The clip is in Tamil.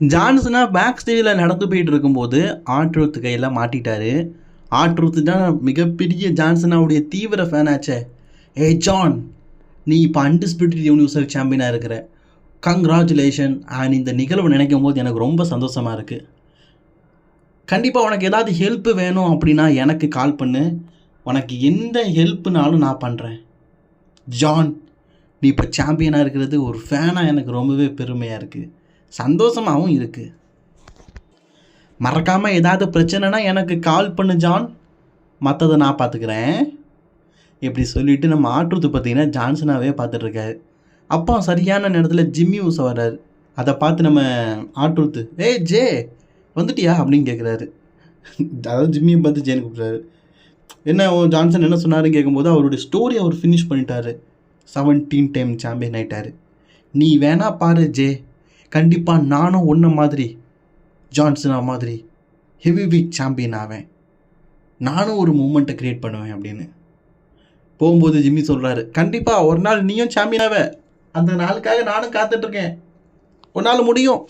ஜான்சனா பேக் ஸ்டேஜில் நடந்து போயிட்டு இருக்கும்போது ஆட்ரூத் கையில் மாட்டிட்டாரு. ஆட்ரூத் தான் மிகப்பெரிய ஜான்சனாவுடைய தீவிர ஃபேன் ஆச்சே. ஏ ஜான் நீ இப்போ அன்டிஸ்பியூட்டட் யூனிவர்சல் சாம்பியனாக இருக்கிற. கங்க்ராச்சுலேஷன் அண்ட் இந்த நிகழ்வு நினைக்கும் போது எனக்கு ரொம்ப சந்தோஷமாக இருக்குது கண்டிப்பாக உனக்கு ஏதாவது ஹெல்ப் வேணும் அப்படின்னா எனக்கு கால் பண்ணு. உனக்கு எந்த ஹெல்ப்னாலும் நான் பண்ணுறேன் ஜான் நீ இப்போ சாம்பியனாக இருக்கிறது ஒரு ஃபேனாக எனக்கு ரொம்பவே பெருமையாக இருக்குது சந்தோஷமாகவும் இருக்குது மறக்காமல் ஏதாவது பிரச்சனைனா எனக்கு கால் பண்ணு ஜான். மற்றதை நான் பார்த்துக்கிறேன் இப்படி சொல்லிவிட்டு நம்ம ஆட்ருத்து பார்த்தீங்கன்னா ஜான்சனாகவே பார்த்துட்ருக்காரு அப்போ சரியான நேரத்தில் ஜிம்மி ஊச வர்றாரு. அதை பார்த்து நம்ம ஆட்ருத்து ஏய் ஜே வந்துட்டியா? அப்படின்னு கேட்குறாரு அதாவது ஜிம்மியை பார்த்து ஜேன்னு கூப்பிட்றாரு. என்ன உன் ஜான்சன் என்ன சொன்னாருன்னு கேட்கும்போது அவருடைய ஸ்டோரி அவர் ஃபினிஷ் பண்ணிட்டாரு. செவன்டீன் டைம் சாம்பியன் ஆகிட்டார் நீ வேணா பாரு ஜே. கண்டிப்பாக நானும் ஒன்றை மாதிரி ஜான்சனா மாதிரி ஹெவி வீக் சாம்பியன் ஆவேன். நானும் ஒரு மூமெண்ட்டை க்ரியேட் பண்ணுவேன் அப்படின்னு. போகும்போது ஜிம்மி சொல்கிறாரு கண்டிப்பாக ஒரு நாள் நீயும் சாம்பியனாவே அந்த நாளுக்காக நானும் காத்துட்ருக்கேன் ஒரு நாள் முடியும்.